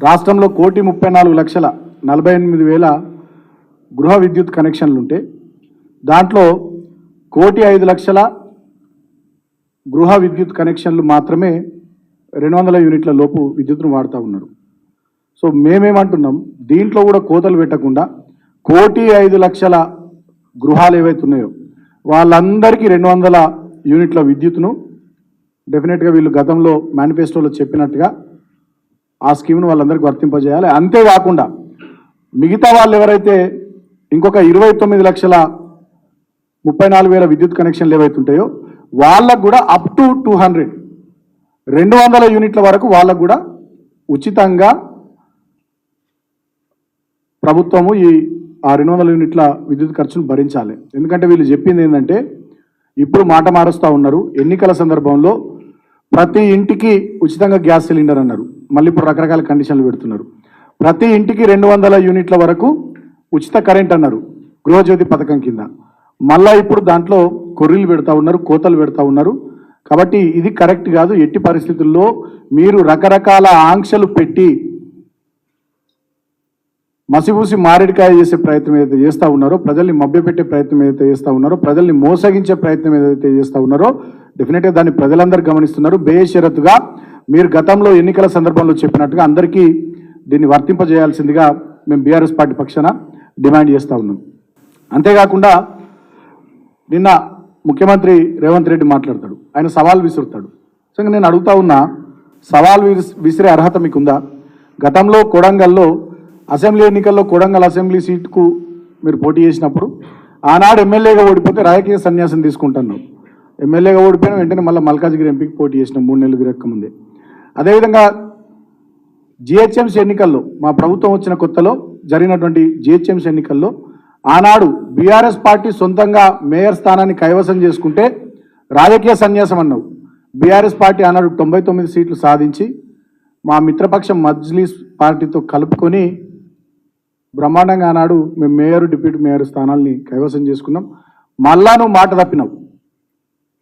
రాష్ట్రంలో కోటి ముప్పై నాలుగు లక్షల నలభై ఎనిమిది వేల గృహ విద్యుత్ కనెక్షన్లు ఉంటే దాంట్లో కోటి ఐదు లక్షల గృహ విద్యుత్ కనెక్షన్లు మాత్రమే రెండు వందల యూనిట్ల లోపు విద్యుత్ను వాడుతూ ఉన్నారు. సో మేమేమంటున్నాం దీంట్లో కూడా కోతలు పెట్టకుండా కోటి ఐదు లక్షల గృహాలు ఏవైతే ఉన్నాయో వాళ్ళందరికీ రెండు వందల యూనిట్ల విద్యుత్ను డెఫినెట్గా వీళ్ళు గతంలో మేనిఫెస్టోలో చెప్పినట్టుగా ఆ స్కీమ్ను వాళ్ళందరికీ వర్తింపజేయాలి. అంతేకాకుండా మిగతా వాళ్ళు ఎవరైతే ఇంకొక ఇరవై తొమ్మిది లక్షల ముప్పై నాలుగు వేల విద్యుత్ కనెక్షన్లు ఏవైతే ఉంటాయో వాళ్ళకు కూడా అప్ టు టూ హండ్రెడ్ రెండు వందల యూనిట్ల వరకు వాళ్ళకు కూడా ఉచితంగా ప్రభుత్వము ఈ ఆ రెండు వందల యూనిట్ల విద్యుత్ ఖర్చును భరించాలి. ఎందుకంటే వీళ్ళు చెప్పింది ఏంటంటే ఇప్పుడు మాట మారుస్తూ ఉన్నారు. ఎన్నికల సందర్భంలో ప్రతి ఇంటికి ఉచితంగా గ్యాస్ సిలిండర్ అన్నారు. మళ్ళీ ఇప్పుడు రకరకాల కండిషన్లు పెడుతున్నారు. ప్రతి ఇంటికి రెండు వందల యూనిట్ల వరకు ఉచిత కరెంట్ అన్నారు గృహజ్యోతి పథకం కింద. మళ్ళా ఇప్పుడు దాంట్లో కొర్రీలు పెడతా ఉన్నారు కోతలు పెడతా ఉన్నారు. కాబట్టి ఇది కరెక్ట్ కాదు. ఎట్టి పరిస్థితుల్లో మీరు రకరకాల ఆంక్షలు పెట్టి మసిపూసి మారేడికాయ చేసే ప్రయత్నం ఏదైతే చేస్తూ ఉన్నారో ప్రజల్ని మభ్యపెట్టే ప్రయత్నం ఏదైతే చేస్తూ ఉన్నారో ప్రజల్ని మోసగించే ప్రయత్నం ఏదైతే చేస్తూ ఉన్నారో డెఫినెట్గా దాన్ని ప్రజలందరూ గమనిస్తున్నారు. బేషరతుగా మీరు గతంలో ఎన్నికల సందర్భంలో చెప్పినట్టుగా అందరికీ దీన్ని వర్తింపజేయాల్సిందిగా మేము బీఆర్ఎస్ పార్టీ పక్షాన డిమాండ్ చేస్తూ ఉన్నాం. అంతేకాకుండా నిన్న ముఖ్యమంత్రి రేవంత్ రెడ్డి మాట్లాడతాడు. ఆయన సవాల్ విసురుతాడు. సో నేను అడుగుతా ఉన్నా సవాల్ విసిరే అర్హత మీకుందా? గతంలో కొడంగల్లో అసెంబ్లీ ఎన్నికల్లో కొడంగల్ అసెంబ్లీ సీట్కు మీరు పోటీ చేసినప్పుడు ఆనాడు ఎమ్మెల్యేగా ఓడిపోతే రాజకీయ సన్యాసం తీసుకుంటున్నాం ఎమ్మెల్యేగా ఓడిపోయిన వెంటనే మళ్ళీ మల్కాజ్గిరి ఎంపీకి పోటీ చేసిన మూడు నెలలు తిరగక ముందే. అదేవిధంగా జిహెచ్ఎంసీ ఎన్నికల్లో మా ప్రభుత్వం వచ్చిన కొత్తలో జరిగినటువంటి జిహెచ్ఎంసీ ఎన్నికల్లో ఆనాడు బీఆర్ఎస్ పార్టీ సొంతంగా మేయర్ స్థానాన్ని కైవసం చేసుకుంటే రాజకీయ సన్యాసం అన్నావు. బీఆర్ఎస్ పార్టీ ఆనాడు తొంభై తొమ్మిది సీట్లు సాధించి మా మిత్రపక్షం మజ్లీస్ పార్టీతో కలుపుకొని బ్రహ్మాండంగా ఆనాడు మేము మేయర్ డిప్యూటీ మేయర్ స్థానాల్ని కైవసం చేసుకున్నాం. మళ్ళా నువ్వు మాట తప్పినావు.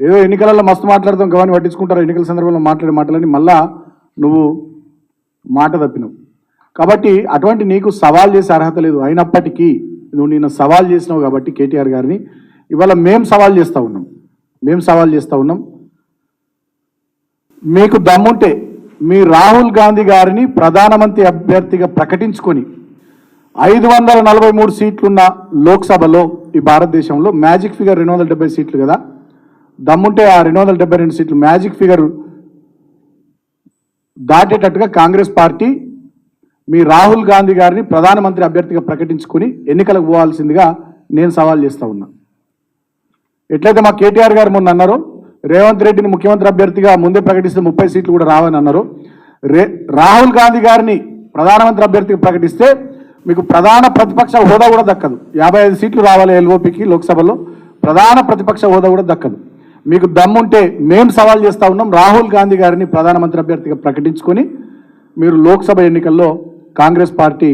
ఏదో ఎన్నికలలో మస్తు మాట్లాడతాం గవాన్ని పట్టించుకుంటారు? ఎన్నికల సందర్భంలో మాట్లాడే మాటలని మళ్ళా నువ్వు మాట తప్పినవు. కాబట్టి అటువంటి నీకు సవాల్ చేసే అర్హత లేదు. అయినప్పటికీ నువ్వు నిన్న సవాల్ చేసినావు కాబట్టి కేటీఆర్ గారిని. ఇవాళ మేము సవాల్ చేస్తూ ఉన్నాం. మేము సవాల్ చేస్తూ ఉన్నాం. మీకు దమ్ముంటే మీ రాహుల్ గాంధీ గారిని ప్రధానమంత్రి అభ్యర్థిగా ప్రకటించుకొని ఐదు వందల నలభై మూడు సీట్లున్న లోక్సభలో ఈ భారతదేశంలో మ్యాజిక్ ఫిగర్ రెండు వందల డెబ్బై సీట్లు కదా. దమ్ముంటే ఆ రెండు వందల డెబ్బై రెండు సీట్లు మ్యాజిక్ ఫిగర్ దాటేటట్టుగా కాంగ్రెస్ పార్టీ మీ రాహుల్ గాంధీ గారిని ప్రధానమంత్రి అభ్యర్థిగా ప్రకటించుకొని ఎన్నికలకు పోవాల్సిందిగా నేను సవాల్ చేస్తా ఉన్నా. ఎట్లయితే మా కేటీఆర్ గారు మొన్న అన్నారో రేవంత్ రెడ్డిని ముఖ్యమంత్రి అభ్యర్థిగా ముందే ప్రకటిస్తే ముప్పై సీట్లు కూడా రావని అన్నారు రే రాహుల్ గాంధీ గారిని ప్రధానమంత్రి అభ్యర్థిగా ప్రకటిస్తే మీకు ప్రధాన ప్రతిపక్ష హోదా కూడా దక్కదు. యాభై ఐదు సీట్లు రావాలి ఎల్ఓపికి లోక్సభలో ప్రధాన ప్రతిపక్ష హోదా కూడా దక్కదు. మీకు దమ్ముంటే మేము సవాల్ చేస్తా ఉన్నాం. రాహుల్ గాంధీ గారిని ప్రధానమంత్రి అభ్యర్థిగా ప్రకటించుకొని మీరు లోక్సభ ఎన్నికల్లో కాంగ్రెస్ పార్టీ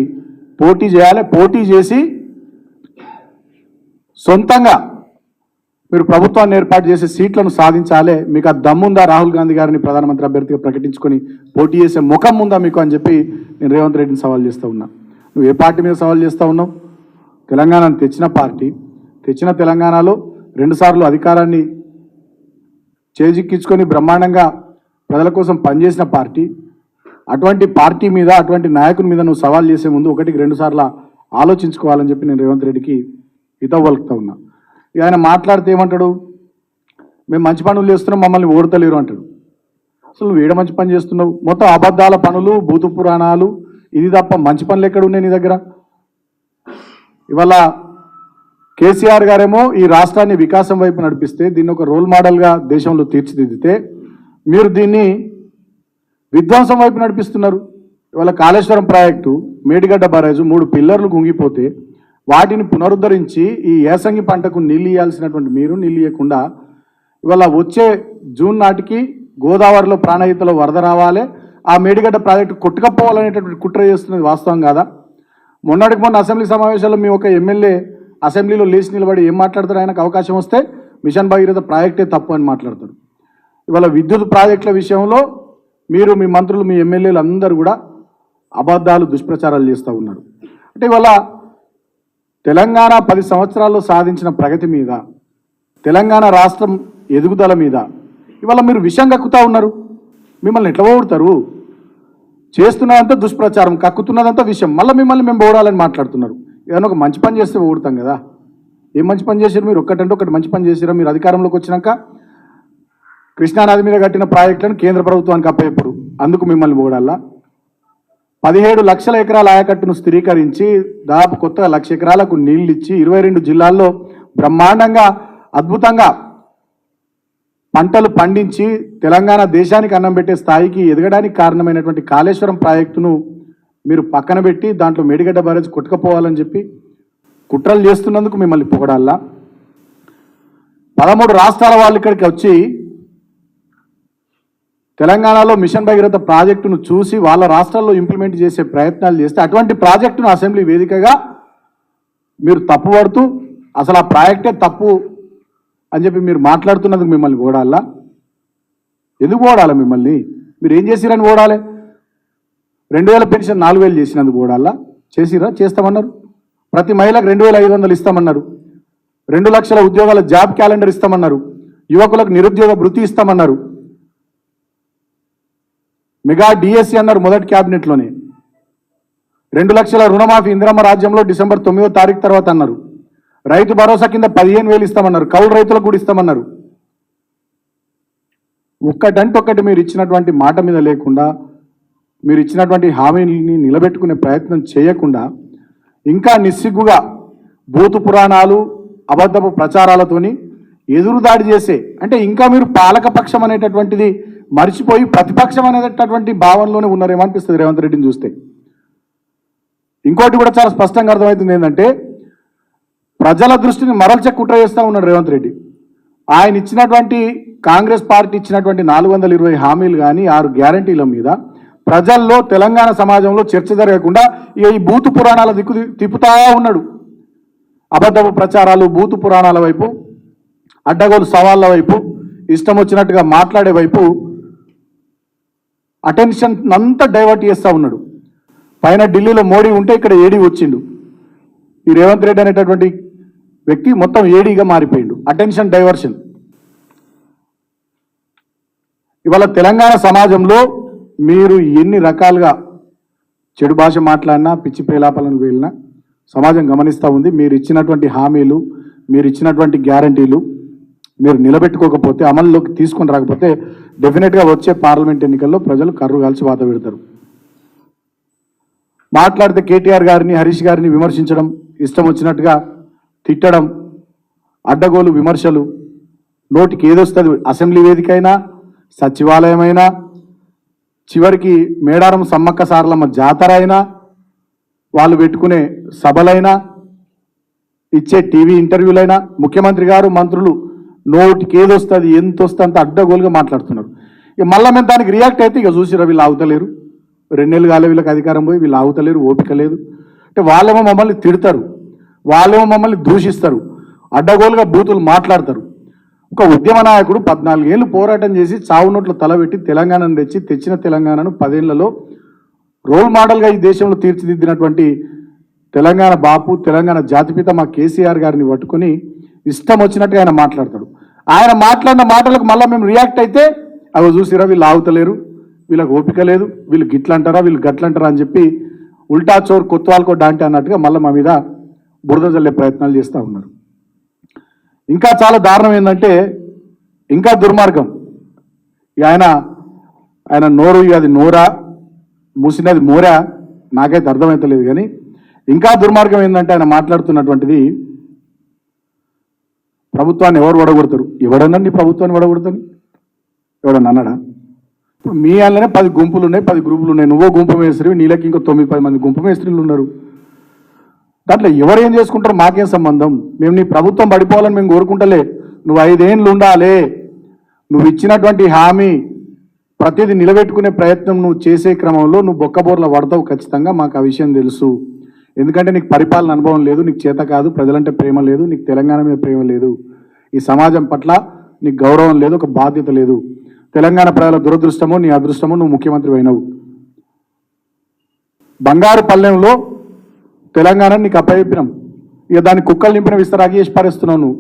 పోటీ చేయాలి. పోటీ చేసి సొంతంగా మీరు ప్రభుత్వాన్ని ఏర్పాటు చేసే సీట్లను సాధించాలి. మీకు ఆ దమ్ముందా రాహుల్ గాంధీ గారిని ప్రధానమంత్రి అభ్యర్థిగా ప్రకటించుకొని పోటీ చేసే ముఖం ఉందా మీకు అని చెప్పి నేను రేవంత్ రెడ్డిని సవాల్ చేస్తూ ఉన్నా. నువ్వు ఏ పార్టీ మీద సవాల్ చేస్తూ ఉన్నావు? తెలంగాణను తెచ్చిన పార్టీ. తెచ్చిన తెలంగాణలో రెండుసార్లు అధికారాన్ని చేజిక్కించుకొని బ్రహ్మాండంగా ప్రజల కోసం పనిచేసిన పార్టీ. అటువంటి పార్టీ మీద అటువంటి నాయకుని మీద నువ్వు సవాల్ చేసే ముందు ఒకటికి రెండు సార్లు ఆలోచించుకోవాలని చెప్పి నేను రేవంత్ రెడ్డికి హితవు ఉన్నా. ఇక ఆయన మాట్లాడితే ఏమంటాడు? మేము మంచి పనులు చేస్తున్నాం మమ్మల్ని ఓడతలేరు అంటాడు. అసలు నువ్వు ఏడ మంచి పని చేస్తున్నావు? మొత్తం అబద్ధాల పనులు భూత పురాణాలు ఇది తప్ప మంచి పనులు ఎక్కడ ఉన్నాయి నీ దగ్గర? ఇవాళ కేసీఆర్ గారేమో ఈ రాష్ట్రాన్ని వికాసం వైపు నడిపిస్తే దీన్ని ఒక రోల్ మోడల్గా దేశంలో తీర్చిదిద్దితే మీరు దీన్ని విధ్వంసం వైపు నడిపిస్తున్నారు. ఇవాళ కాళేశ్వరం ప్రాజెక్టు మేడిగడ్డ బరాజు మూడు పిల్లర్లు కుంగిపోతే వాటిని పునరుద్ధరించి ఈ ఏసంగి పంటకు నీళ్ళు ఇవ్వాల్సినటువంటి మీరు నీళ్ళు ఇవ్వకుండా ఇవాళ వచ్చే జూన్ నాటికి గోదావరిలో ప్రాణహితలో వరద రావాలి. ఆ మేడిగడ్డ ప్రాజెక్టు కొట్టుకపోవాలనేటటువంటి కుట్ర చేస్తున్నది వాస్తవం కాదా? మొన్నటికి మొన్న అసెంబ్లీ సమావేశాల్లో మీ ఒక ఎమ్మెల్యే అసెంబ్లీలో లేచి నిలబడి ఏం మాట్లాడతారు? ఆయనకు అవకాశం వస్తే మిషన్ భగీరథ ప్రాజెక్టే తప్పు అని మాట్లాడతారు ఇవాళ విద్యుత్ ప్రాజెక్టుల విషయంలో మీరు మీ మంత్రులు మీ ఎమ్మెల్యేలు అందరూ కూడా అబద్ధాలు దుష్ప్రచారాలు చేస్తూ ఉన్నారు. అంటే ఇవాళ తెలంగాణ పది సంవత్సరాల్లో సాధించిన ప్రగతి మీద తెలంగాణ రాష్ట్రం ఎదుగుదల మీద ఇవాళ మీరు విషం కక్కుతా ఉన్నారు. మిమ్మల్ని ఎట్లా పోగొడతారు? చేస్తున్నదంతా దుష్ప్రచారం కక్కుతున్నదంతా విషయం మళ్ళీ మిమ్మల్ని మేము ఓడాలని మాట్లాడుతున్నారు. ఏదైనా ఒక మంచి పని చేస్తే ఊడతాం కదా. ఏం మంచి పని చేశారు మీరు? ఒక్కటంటే ఒకటి మంచి పని చేసిరా మీరు అధికారంలోకి వచ్చినాక కృష్ణానది మీద కట్టిన ప్రాజెక్టులను కేంద్ర ప్రభుత్వానికి అప్పచెప్పుడు అందుకు మిమ్మల్ని ఓడాలా పదిహేడు లక్షల ఎకరాల ఆయకట్టును స్థిరీకరించి దాదాపు కొత్తగా లక్ష ఎకరాలకు నీళ్ళు ఇచ్చి ఇరవై రెండు జిల్లాల్లో బ్రహ్మాండంగా అద్భుతంగా పంటలు పండించి తెలంగాణ దేశానికి అన్నం పెట్టే స్థాయికి ఎదగడానికి కారణమైనటువంటి కాళేశ్వరం ప్రాజెక్టును మీరు పక్కన పెట్టి దాంట్లో మేడిగడ్డ బ్యారేజ్ కొట్టుకపోవాలని చెప్పి కుట్రలు చేస్తున్నందుకు మిమ్మల్ని పొగడాలా? పదమూడు రాష్ట్రాల వాళ్ళు ఇక్కడికి వచ్చి తెలంగాణలో మిషన్ భగీరథ ప్రాజెక్టును చూసి వాళ్ళ రాష్ట్రాల్లో ఇంప్లిమెంట్ చేసే ప్రయత్నాలు చేస్తే అటువంటి ప్రాజెక్టును అసెంబ్లీ వేదికగా మీరు తప్పుపడుతూ అసలు ఆ ప్రాజెక్టే తప్పు అని చెప్పి మీరు మాట్లాడుతున్నందుకు మిమ్మల్ని ఓడాలా? ఎందుకు ఓడాలి మిమ్మల్ని? మీరు ఏం చేసిరని ఓడాలి? రెండు వేల పెన్షన్ నాలుగు వేలు చేసినందుకు ఓడాలా చేసిరా? చేస్తామన్నారు. ప్రతి మహిళకు రెండు వేల ఐదు వందలు ఇస్తామన్నారు. రెండు లక్షల ఉద్యోగాల జాబ్ క్యాలెండర్ ఇస్తామన్నారు. యువకులకు నిరుద్యోగ భృతి ఇస్తామన్నారు. మెగా డిఎస్సి అన్నారు మొదటి క్యాబినెట్లోనే. రెండు లక్షల రుణమాఫీ ఇందిరమ్మ రాజ్యంలో డిసెంబర్ తొమ్మిదో తారీఖు తర్వాత అన్నారు. రైతు భరోసా కింద పదిహేను వేలు ఇస్తామన్నారు. కౌలు రైతులకు కూడా ఇస్తామన్నారు. ఒక్కటంటే ఒక్కటి మీరు ఇచ్చినటువంటి మాట మీద లేకుండా మీరు ఇచ్చినటువంటి హామీని నిలబెట్టుకునే ప్రయత్నం చేయకుండా ఇంకా నిస్సిగ్గుగా భూతు పురాణాలు అబద్ధపు ప్రచారాలతోని ఎదురుదాడి చేసే అంటే ఇంకా మీరు పాలకపక్షం అనేటటువంటిది మర్చిపోయి ప్రతిపక్షం అనేటటువంటి భావనలోనే ఉన్నారేమో అనిపిస్తుంది రేవంత్ రెడ్డిని చూస్తే. ఇంకోటి కూడా చాలా స్పష్టంగా అర్థమవుతుంది ఏంటంటే ప్రజల దృష్టిని మరల్చే కుట్ర చేస్తూ ఉన్నాడు రేవంత్ రెడ్డి. ఆయన ఇచ్చినటువంటి కాంగ్రెస్ పార్టీ ఇచ్చినటువంటి నాలుగు వందల ఇరవై హామీలు కానీ ఆరు గ్యారంటీల మీద ప్రజల్లో తెలంగాణ సమాజంలో చర్చ జరగకుండా ఇక ఈ బూతు పురాణాల దిక్కు తిప్పుతా ఉన్నాడు. అబద్ధపు ప్రచారాలు బూతు పురాణాల వైపు అడ్డగోలు సవాళ్ళ వైపు ఇష్టం వచ్చినట్టుగా మాట్లాడే వైపు అటెన్షన్ అంతా డైవర్ట్ చేస్తూ ఉన్నాడు. పైన ఢిల్లీలో మోడీ ఉంటే ఇక్కడ ఏడీ వచ్చిండు. ఈ రేవంత్ రెడ్డి అనేటటువంటి వ్యక్తి మొత్తం ఏడీగా మారిపోయిండు. అటెన్షన్ డైవర్షన్ ఇవాళ తెలంగాణ సమాజంలో మీరు ఎన్ని రకాలుగా చెడు భాష మాట్లాడినా పిచ్చి పేలాపాలను వెళ్ళినా సమాజం గమనిస్తూ ఉంది. మీరు ఇచ్చినటువంటి హామీలు మీరు ఇచ్చినటువంటి గ్యారంటీలు మీరు నిలబెట్టుకోకపోతే అమల్లోకి తీసుకొని రాకపోతే డెఫినెట్గా వచ్చే పార్లమెంట్ ఎన్నికల్లో ప్రజలు కర్రు కాల్చి వాత పెడతారు. మాట్లాడితే కేటీఆర్ గారిని హరీష్ గారిని విమర్శించడం ఇష్టం వచ్చినట్టుగా తిట్టడం అడ్డగోలు విమర్శలు నోటికి ఏదొస్తుంది అసెంబ్లీ వేదిక అయినా సచివాలయమైనా చివరికి మేడారం సమ్మక్క సారలమ్మ జాతర అయినా వాళ్ళు పెట్టుకునే సభలైనా ఇచ్చే టీవీ ఇంటర్వ్యూలైనా ముఖ్యమంత్రి గారు మంత్రులు నోటికి ఏదొస్తుంది ఎంత వస్తుంది అంత అడ్డగోలుగా మాట్లాడుతున్నారు. ఇక మళ్ళీ మేము దానికి రియాక్ట్ అయితే ఇక చూసిరా వీళ్ళు ఆగుతలేరు. రెండేళ్ళు కాలే వీళ్ళకి అధికారం పోయి వీళ్ళు ఆగుతలేరు ఓపిక లేదు. అంటే వాళ్ళేమో మమ్మల్ని తిడతారు వాళ్ళేమో మమ్మల్ని దూషిస్తారు అడ్డగోలుగా బూతులు మాట్లాడతారు. ఒక ఉద్యమ నాయకుడు పద్నాలుగేళ్ళు పోరాటం చేసి చావు నోట్లు తలబెట్టి తెలంగాణను తెచ్చి తెచ్చిన తెలంగాణను పదేళ్ళలో రోల్ మోడల్గా ఈ దేశంలో తీర్చిదిద్దినటువంటి తెలంగాణ బాపు తెలంగాణ జాతిపిత మా కేసీఆర్ గారిని పట్టుకొని ఇష్టం వచ్చినట్టుగా ఆయన మాట్లాడతాడు. ఆయన మాట్లాడిన మాటలకు మళ్ళీ మేము రియాక్ట్ అయితే అవి చూసిరా వీళ్ళు ఆగుతలేరు వీళ్ళకి ఓపిక లేదు వీళ్ళు గిట్లంటారా వీళ్ళు గట్లంటారా అని చెప్పి ఉల్టా చోర్ కొత్వాల్కో డాంటే అన్నట్టుగా మళ్ళీ మా మీద బురద జల్లే ప్రయత్నాలు చేస్తూ ఉన్నారు. ఇంకా చాలా దారుణం ఏంటంటే ఇంకా దుర్మార్గం. ఇక ఆయన ఆయన నోరు ఇక అది నోరా మూసినది మోరా నాకైతే అర్థమవుతలేదు కానీ ఇంకా దుర్మార్గం ఏంటంటే ఆయన మాట్లాడుతున్నటువంటిది ప్రభుత్వాన్ని ఎవరు వడగొడతారు? ఎవడనండి ప్రభుత్వాన్ని వడగొడతాను ఎవడన్నా అన్నాడా? ఇప్పుడు మీ వాళ్ళనే పది గుంపులు ఉన్నాయి పది గ్రూపులు ఉన్నాయి. నువ్వో గుంపు మేస్త్రి నీళ్ళకి ఇంకో తొమ్మిది పది మంది గుంపు మేస్త్రీలు ఉన్నారు. దాంట్లో ఎవరు ఏం చేసుకుంటారో మాకేం సంబంధం? మేము నీ ప్రభుత్వం పడిపోవాలని మేము కోరుకుంటలే. నువ్వు ఐదేండ్లు ఉండాలే. నువ్వు ఇచ్చినటువంటి హామీ ప్రతిదీ నిలబెట్టుకునే ప్రయత్నం నువ్వు చేసే క్రమంలో నువ్వు బొక్కబోర్ల పడతావు ఖచ్చితంగా మాకు ఆ విషయం తెలుసు. ఎందుకంటే నీకు పరిపాలన అనుభవం లేదు నీకు చేత కాదు ప్రజలంటే ప్రేమ లేదు నీకు తెలంగాణ మీద ప్రేమ లేదు. ఈ సమాజం పట్ల నీకు గౌరవం లేదు ఒక బాధ్యత లేదు. తెలంగాణ ప్రజల దురదృష్టమో నీ అదృష్టమో నువ్వు ముఖ్యమంత్రి అయినవు. బంగారు పల్లెంలో తెలంగాణ నీకు అప్పచెప్పినాం. ఇక దాన్ని కుక్కలు నింపిన విస్తరాగి చేసి పారేస్తున్నావు నువ్వు.